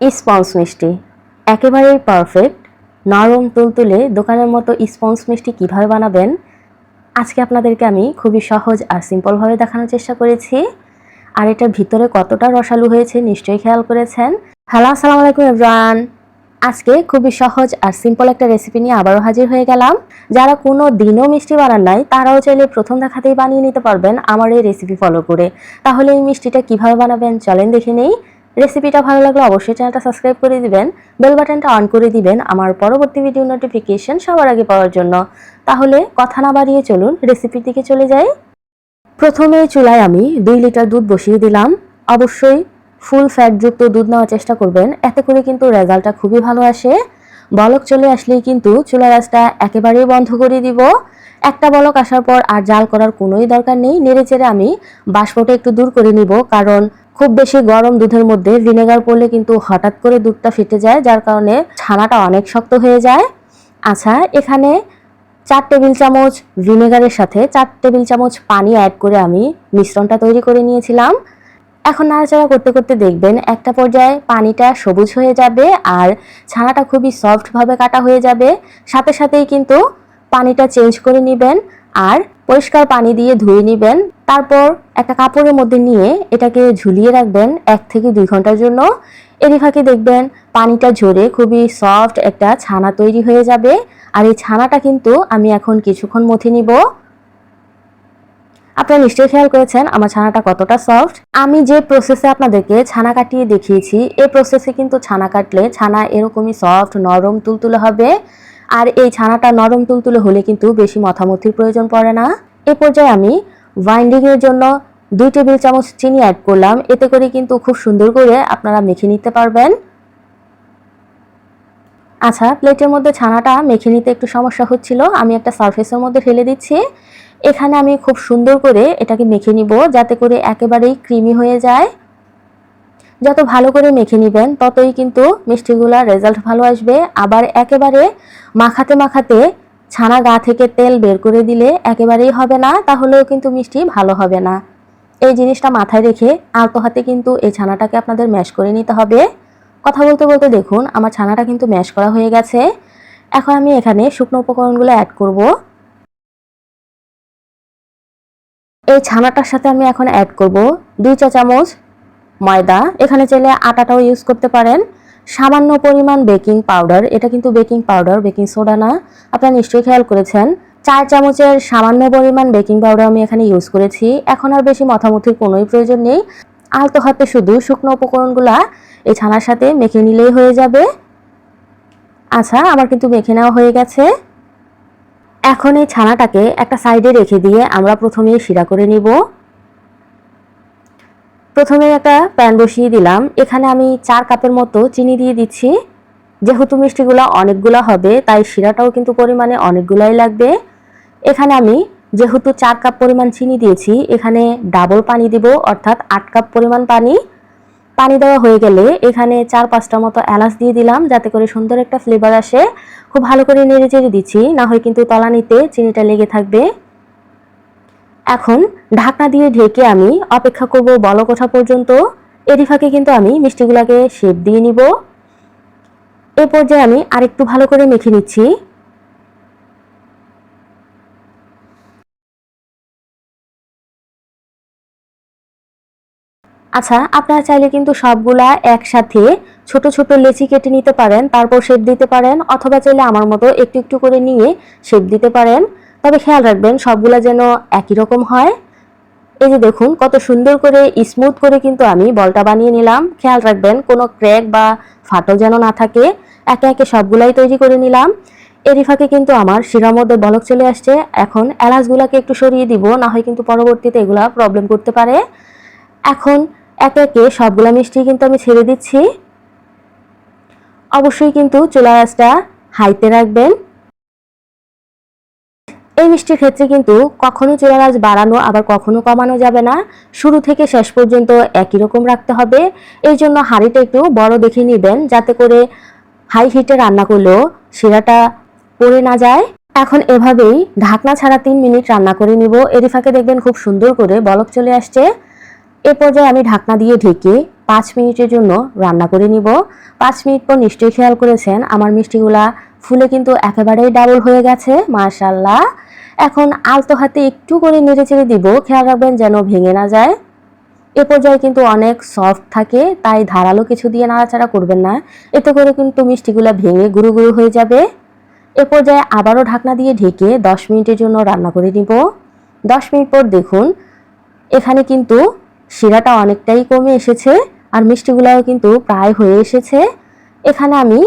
Sponge মিষ্টি। একেবারেই perfect নরম তুলতুলে দোকানের মতো স্পঞ্জ মিষ্টি কীভাবে বানাবেন? আজকে আপনাদেরকে আমি খুবই সহজ আর সিম্পলভাবে দেখানোর চেষ্টা করেছি। আর এটার ভিতরে কতটা রসালো হয়েছে নিশ্চয়ই খেয়াল করেছেন। হ্যালো, আসসালামু আলাইকুম এভরান আজকে খুবই সহজ আর সিম্পল একটা রেসিপি নিয়ে আবারও হাজির হয়ে গেলাম। যারা কোনো দিনও মিষ্টি বানান নাই, তারাও চাইলে প্রথম দেখাতেই বানিয়ে নিতে পারবেন আমার এই রেসিপি ফলো করে। তাহলে এই মিষ্টিটা কীভাবে বানাবেন চলেন দেখে নেই। রেসিপিটা ভালো লাগলে অবশ্যই চ্যানেলটা সাবস্ক্রাইব করে দিবেন বেল বাটনটা অন করে দিবেন আমার পরবর্তী ভিডিও নোটিফিকেশন সবার আগে পাওয়ার জন্য। তাহলে কথা না বাড়িয়ে চলুন রেসিপির দিকে চলে যাই। প্রথমে চুলায় আমি দুই লিটার দুধ বসিয়ে দিলাম। অবশ্যই ফুল ফ্যাটযুক্ত দুধ নেওয়ার চেষ্টা করবেন, এতে করে কিন্তু রেজাল্টটা খুবই ভালো আসে। বলক চলে আসলেই কিন্তু চুলা রাসটা একেবারেই বন্ধ করে দিব। একটা বলক আসার পর আর জাল করার কোনোই দরকার নেই নেড়ে চেড়ে আমি বাষ্পটা একটু দূর করে নিব, কারণ খুব বেশি গরম দুধের মধ্যে ভিনেগার পড়লে কিন্তু হঠাৎ করে দুধটা ফেটে যায়, যার কারণে ছানাটা অনেক শক্ত হয়ে যায়। আচ্ছা এখানে চার টেবিল চামচ ভিনেগারের সাথে চার টেবিল চামচ পানি অ্যাড করে আমি মিশ্রণটা তৈরি করে নিয়েছিলাম। এখন নাড়াচাড়া করতে করতে দেখবেন একটা পর্যায়ে পানিটা সবুজ হয়ে যাবে আর ছানাটা খুবই সফটভাবে কাটা হয়ে যাবে। সাথে সাথেই কিন্তু পানিটা চেঞ্জ করে নেবেন আর পরিষ্কার পানি দিয়ে ধুয়ে নেবেন। তারপর একটা কাপড়ের মধ্যে নিয়ে এটাকে ঝুলিয়ে রাখবেন এক থেকে দুই ঘণ্টার জন্য। এরই ফাঁকে দেখবেন পানিটা ঝরে খুবই সফট একটা ছানা তৈরি হয়ে যাবে। আর এই ছানাটা কিন্তু আমি এখন কিছুক্ষণ মথে নিব। আপনারা নিশ্চয়ই খেয়াল করেছেন আমার ছানাটা কতটা সফট আমি যে প্রসেসে আপনাদেরকে ছানা কাটিয়ে দেখিয়েছি, এই প্রসেসে কিন্তু ছানা কাটলে ছানা এরকমই সফট নরম, তুলতুলে হবে। আর এই ছানাটা নরম তুলতুলে হলে কিন্তু বেশি মথামথির প্রয়োজন পড়ে না। এ পর্যায়ে আমি বাইন্ডিং এর জন্য দুই টেবিল চামচ চিনি অ্যাড করলাম। এতে করে কিন্তু খুব সুন্দর করে আপনারা মেখে নিতে পারবেন। আচ্ছা প্লেটের মধ্যে ছানাটা মেখে নিতে একটু সমস্যা হচ্ছিল। আমি একটা সারফেসের মধ্যে ফেলে দিচ্ছি। এখানে আমি খুব সুন্দর করে এটাকে মেখে নিব যাতে করে একেবারেই ক্রিমি হয়ে যায়। যত ভালো করে মেখে নেবেন, ততই কিন্তু মিষ্টিগুলার রেজাল্ট ভালো আসবে। আবার একেবারে মাখাতে মাখাতে ছানা গা থেকে তেল বের করে দিলে একেবারেই হবে না, তাহলেও কিন্তু মিষ্টি ভালো হবে না। এই জিনিসটা মাথায় রেখে আলতো হাতে কিন্তু এই ছানাটাকে আপনাদের ম্যাশ করে নিতে হবে। কথা বলতে বলতে দেখুন, আমার ছানাটা কিন্তু ম্যাশ করা হয়ে গেছে। এখন আমি এখানে শুকনো উপকরণগুলো অ্যাড করব। এই ছানাটার সাথে আমি এখন অ্যাড করব দুই চা চামচ ময়দা। এখানে চাইলে আটাটাও ইউজ করতে পারেন। সামান্য পরিমাণ বেকিং পাউডার এটা কিন্তু বেকিং পাউডার বেকিং সোডা না। আপনারা নিশ্চয়ই খেয়াল করেছেন। চার চামচের সামান্য পরিমাণ বেকিং পাউডার আমি এখানে ইউজ করেছি। এখন আর বেশি মথামথির কোনোই প্রয়োজন নেই। আলতো হাতে শুধু শুকনো উপকরণগুলা এই ছানার সাথে মেখে নিলেই হয়ে যাবে। আচ্ছা আমার কিন্তু মেখে নেওয়া হয়ে গেছে। এখন এই ছানাটাকে একটা সাইডে রেখে দিয়ে আমরা প্রথমে শিরা করে নিব। প্রথমে একটা প্যান বসিয়ে দিলাম। এখানে আমি চার কাপের মতো চিনি দিয়ে দিচ্ছি। যেহেতু মিষ্টিগুলো অনেকগুলো হবে, তাই শিরাটাও কিন্তু পরিমাণে অনেকগুলাই লাগবে। এখানে আমি যেহেতু চার কাপ পরিমাণ চিনি দিয়েছি, এখানে ডাবল পানি দিব, অর্থাৎ আট কাপ পরিমাণ পানি। পানি দেওয়া হয়ে গেলে এখানে চার পাঁচটা মতো এলাচ দিয়ে দিলাম, যাতে করে সুন্দর একটা ফ্লেভার আসে। খুব ভালো করে নেড়ে চেড়ে দিচ্ছি, না হয় কিন্তু তলানিতে চিনিটা লেগে থাকবে। এখন ঢাকনা দিয়ে ঢেকে আমি অপেক্ষা করব বলক ওঠা পর্যন্ত। এরই ফাঁকে কিন্তু আমি মিষ্টিগুলোকে শেপ দিয়ে নিব। এ পর্যায়ে আমি আরেকটু ভালো করে মেখে নিচ্ছি। আচ্ছা আপনারা চাইলে কিন্তু সবগুলা একসাথে ছোট ছোট লেচি কেটে নিতে পারেন, তারপর শেপ দিতে পারেন, অথবা চাইলে আমার মতো একটু একটু করে নিয়ে শেপ দিতে পারেন। তবে খেয়াল রাখবেন, সবগুলা যেন একই রকম হয়। এই যে দেখুন, কত সুন্দর করে স্মুথ করে কিন্তু আমি বলটা বানিয়ে নিলাম। খেয়াল রাখবেন, কোনো ক্র্যাক বা ফাটল যেন না থাকে। একে একে সবগুলাই তৈরি করে নিলাম। এরই ফাঁকে কিন্তু আমার শিরার মধ্যে বলক চলে আসছে। এখন এলাচগুলাকে একটু সরিয়ে দিব, না হয় কিন্তু পরবর্তীতে এগুলা প্রবলেম করতে পারে। এখন একে একে সবগুলা মিষ্টি কিন্তু আমি ছেড়ে দিচ্ছি। অবশ্যই কিন্তু চুলা আঁচটা হাইতে রাখবেন। এই মিষ্টির ক্ষেত্রে কিন্তু কখনো চুলার আঁচ বাড়ানো, আবার কখনো কমানো যাবে না। শুরু থেকে শেষ পর্যন্ত একই রকম রাখতে হবে। এই জন্য হাঁড়িটা একটু বড় দেখে নেবেন, যাতে করে হাই হিটে রান্না করলেও শিরাটা পড়ে না যায়। এখন এভাবেই ঢাকনা ছাড়া তিন মিনিট রান্না করে নিব। এরই ফাঁকে দেখবেন খুব সুন্দর করে বলক চলে আসছে। এ পর্যায়ে আমি ঢাকনা দিয়ে ঢেকে পাঁচ মিনিটের জন্য রান্না করে নিব। পাঁচ মিনিট পর নিশ্চয়ই খেয়াল করেছেন, আমার মিষ্টিগুলা ফুলে কিন্তু একেবারেই ডাবল হয়ে গেছে, মাশাল্লাহ। এখন আলতো হাতে একটু করে নেড়ে চেড়ে দিব। খেয়াল রাখবেন যেন ভেঙে না যায়। এ পর্যায়ে কিন্তু অনেক সফট থাকে, তাই ধারালো কিছু দিয়ে নাড়াচাড়া করবেন না। এতে করে কিন্তু মিষ্টিগুলো ভেঙে গুঁড়ো গুঁড়ো হয়ে যাবে। এ পর্যায়ে আবারও ঢাকনা দিয়ে ঢেকে দশ মিনিটের জন্য রান্না করে নিব। দশ মিনিট পর দেখুন, এখানে কিন্তু শিরাটা অনেকটাই কমে এসেছে আর মিষ্টিগুলাও কিন্তু প্রায় হয়ে এসেছে। এখানে আমি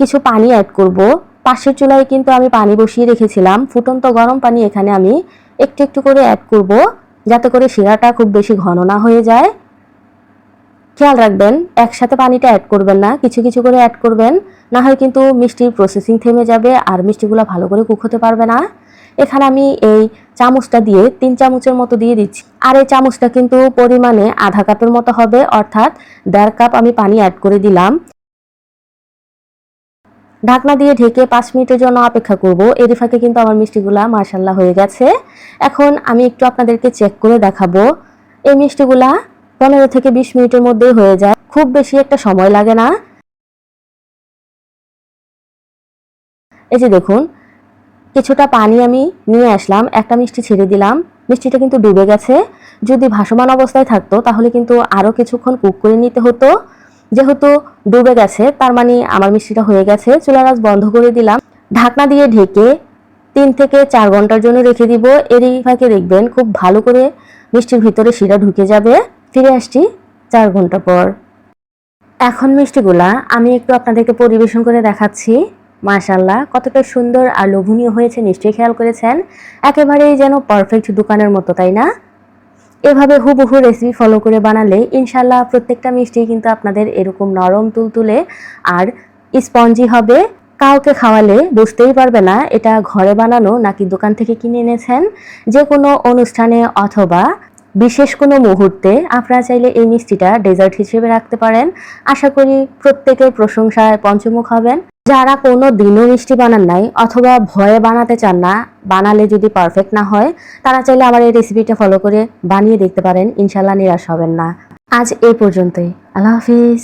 কিছু পানি অ্যাড করব। পাশের চুলায় কিন্তু আমি পানি বসিয়ে রেখেছিলাম। ফুটন্ত গরম পানি এখানে আমি একটু একটু করে অ্যাড করব, যাতে করে শিরাটা খুব বেশি ঘন না হয়ে যায়। খেয়াল রাখবেন, একসাথে পানিটা অ্যাড করবেন না, কিছু কিছু করে অ্যাড করবেন। না হয় কিন্তু মিষ্টির প্রসেসিং থেমে যাবে আর মিষ্টিগুলো ভালো করে কুক হতে পারবে না। এখানে আমি এই চামচটা দিয়ে তিন চামচের মতো দিয়ে দিচ্ছি। আর এই চামচটা কিন্তু পরিমাণে আধা কাপের মতো হবে, অর্থাৎ দেড় কাপ আমি পানি অ্যাড করে দিলাম। ঢাকনা দিয়ে ঢেকে পাঁচ মিনিটের জন্য অপেক্ষা করব। এর ফাঁকে কিন্তু আমার মিষ্টিগুলা মার্শাল্লাহ হয়ে গেছে। এখন আমি একটু আপনাদেরকে চেক করে দেখাবো। এই মিষ্টিগুলা পনেরো থেকে বিশ মিনিটের মধ্যেই হয়ে যায়। খুব বেশি একটা সময় লাগে না। এই যে দেখুন, কিছুটা পানি আমি নিয়ে আসলাম, একটা মিষ্টি ছেড়ে দিলাম। মিষ্টিটা কিন্তু ডুবে গেছে। যদি ভাসমান অবস্থায় থাকতো, তাহলে কিন্তু আরও কিছুক্ষণ কুক করে নিতে হতো। যেহেতু ডুবে গেছে, তার মানে আমার মিষ্টিটা হয়ে গেছে। চুলার আঁচ বন্ধ করে দিলাম। ঢাকনা দিয়ে ঢেকে তিন থেকে চার ঘণ্টার জন্য রেখে দিব। এরই ফাঁকে দেখবেন খুব ভালো করে মিষ্টির ভিতরে শিরা ঢুকে যাবে। ফিরে আসছি চার ঘণ্টা পর। এখন মিষ্টিগুলা আমি একটু আপনাদেরকে পরিবেশন করে দেখাচ্ছি। মাশাল্লাহ কতটা সুন্দর আর লোভনীয় হয়েছে, নিশ্চয়ই খেয়াল করেছেন। একেবারেই যেন পারফেক্ট দোকানের মতো, তাই না? এভাবে হুবহু রেসিপি ফলো করে বানালে ইনশাল্লাহ প্রত্যেকটা মিষ্টি কিন্তু আপনাদের এরকম নরম তুলতুলে আর স্পঞ্জি হবে। কাউকে খাওয়ালে বুঝতেই পারবে না এটা ঘরে বানানো নাকি দোকান থেকে কিনে এনেছেন। যে কোনো অনুষ্ঠানে অথবা বিশেষ কোনো মুহূর্তে আপনারা চাইলে এই মিষ্টিটা ডেজার্ট হিসেবে রাখতে পারেন। আশা করি প্রত্যেকের প্রশংসায় পঞ্চমুখ হবেন। যারা কোনো দিনও মিষ্টি বানান নাই অথবা ভয়ে বানাতে চান না, বানালে যদি পারফেক্ট না হয়, তারা চাইলে আমার এই রেসিপিটা ফলো করে বানিয়ে দেখতে পারেন। ইনশাল্লাহ নিরাশ হবেন না। আজ এই পর্যন্তই। আল্লাহ হাফিজ।